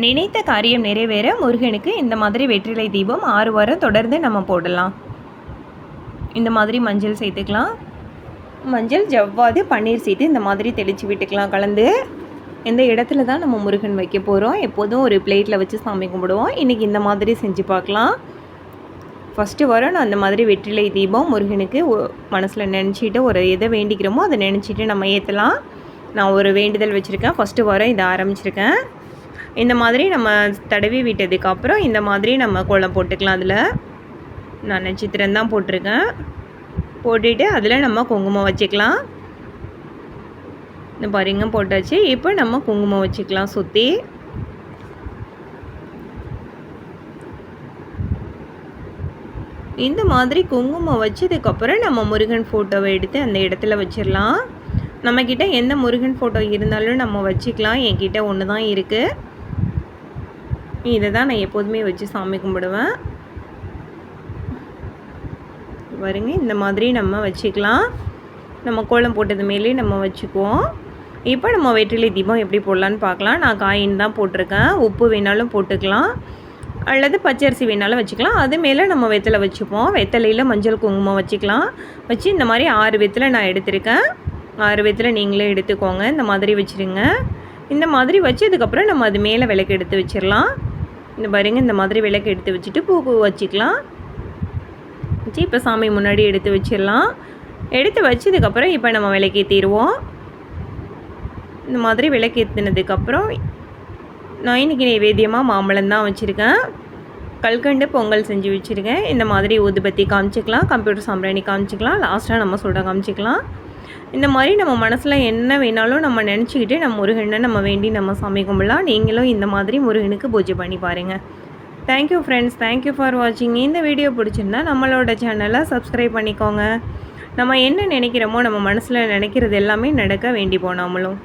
நினைத்த காரியம் நிறைவேற முருகனுக்கு இந்த மாதிரி வெற்றிலை தீபம் ஆறு வாரம் தொடர்ந்து நம்ம போடலாம். இந்த மாதிரி மஞ்சள் சேர்த்துக்கலாம். மஞ்சள் ஜவ்வாது பன்னீர் சேர்த்து இந்த மாதிரி தெளித்து விட்டுக்கலாம். கலந்து இந்த இடத்துல தான் நம்ம முருகன் வைக்க போகிறோம் எப்போதும் ஒரு பிளேட்டில் வச்சு சாமி கும்பிடுவோம். இன்றைக்கி இந்த மாதிரி செஞ்சு பார்க்கலாம். ஃபஸ்ட்டு வாரம் நான் அந்த மாதிரி வெற்றிலை தீபம் முருகனுக்கு மனசில் நினச்சிட்டு ஒரு எதை வேண்டிக்கிறோமோ அதை நினச்சிட்டு நம்ம ஏற்றலாம் நான் ஒரு வேண்டுதல் வச்சுருக்கேன். ஃபஸ்ட்டு வாரம் இதை ஆரம்பிச்சிருக்கேன். இந்த மாதிரி நம்ம தடவி விட்டதுக்கப்புறம் இந்த மாதிரி நம்ம கோலம் போட்டுக்கலாம். அதில் நான் நட்சத்திரம் தான் போட்டிருக்கேன். போட்டுட்டு அதில் நம்ம குங்குமம் வச்சுக்கலாம். இந்த பாருங்க போட்டாச்சு. இப்போ நம்ம குங்குமம் வச்சுக்கலாம் சுற்றி இந்த மாதிரி குங்குமம் வச்சதுக்கப்புறம் நம்ம முருகன் ஃபோட்டோவை எடுத்து அந்த இடத்துல வச்சிடலாம். நம்மக்கிட்ட எந்த முருகன் ஃபோட்டோ இருந்தாலும் நம்ம வச்சுக்கலாம். என்கிட்ட ஒன்று தான் இருக்குது இதை தான் நான் எப்போதுமே வச்சு சாமி கும்பிடுவேன். வருங்க இந்த மாதிரி நம்ம வச்சுக்கலாம். நம்ம கோலம் போட்டது மேலே நம்ம வச்சுக்குவோம். இப்போ நம்ம வெற்றிலை தீபம் எப்படி போடலான்னு பார்க்கலாம். நான் காயின் தான் போட்டிருக்கேன். உப்பு வேணாலும் போட்டுக்கலாம். அல்லது பச்சரிசி வேணாலும் வச்சுக்கலாம். அது மேலே நம்ம வெத்தலை வச்சுப்போம். வெத்தலையில் மஞ்சள் குங்குமம் வச்சுக்கலாம். வச்சு இந்த மாதிரி ஆறு வெத்தலை நான் எடுத்திருக்கேன். ஆறு வெத்தலை நீங்களே எடுத்துக்கோங்க. இந்த மாதிரி வச்சுருங்க. இந்த மாதிரி வச்சதுக்கப்புறம் நம்ம அது மேலே விளக்கு எடுத்து வச்சிடலாம். இந்த பாருங்க இந்த மாதிரி விளக்கு எடுத்து வச்சுட்டு பூ பூ வச்சுக்கலாம். வச்சு இப்போ சாமி முன்னாடி எடுத்து வச்சிடலாம். எடுத்து வச்சதுக்கப்புறம் இப்போ நம்ம விளக்கேற்றிடுவோம் இந்த மாதிரி விளக்கேற்றினதுக்கப்புறம் நான் இன்றைக்கி நைவேத்தியமாக மாம்பழம் தான் வச்சுருக்கேன். கல்கண்டு பொங்கல் செஞ்சு வச்சுருக்கேன். இந்த மாதிரி ஊதுபத்தி காமிச்சிக்கலாம். கம்ப்யூட்டர் சாம்பிராணி காமிச்சிக்கலாம். லாஸ்ட்டாக நம்ம சொல்கிற காமிச்சிக்கலாம். இந்த மாதிரி நம்ம மனசில் என்ன வேணாலும் நம்ம நினச்சிக்கிட்டு நம்ம முருகனை நம்ம வேண்டி நம்ம சாமி கும்பிடலாம். நீங்களும் இந்த மாதிரி முருகனுக்கு பூஜை பண்ணி பாருங்கள் தேங்க்யூ ஃப்ரெண்ட்ஸ் தேங்க்யூ ஃபார் வாட்சிங் இந்த வீடியோ பிடிச்சிருந்தா நம்மளோட சேனலை சப்ஸ்கிரைப் பண்ணிக்கோங்க. நம்ம என்ன நினைக்கிறோமோ நம்ம மனசில் நினைக்கிறது எல்லாமே நடக்க வேண்டி போனாமலும்.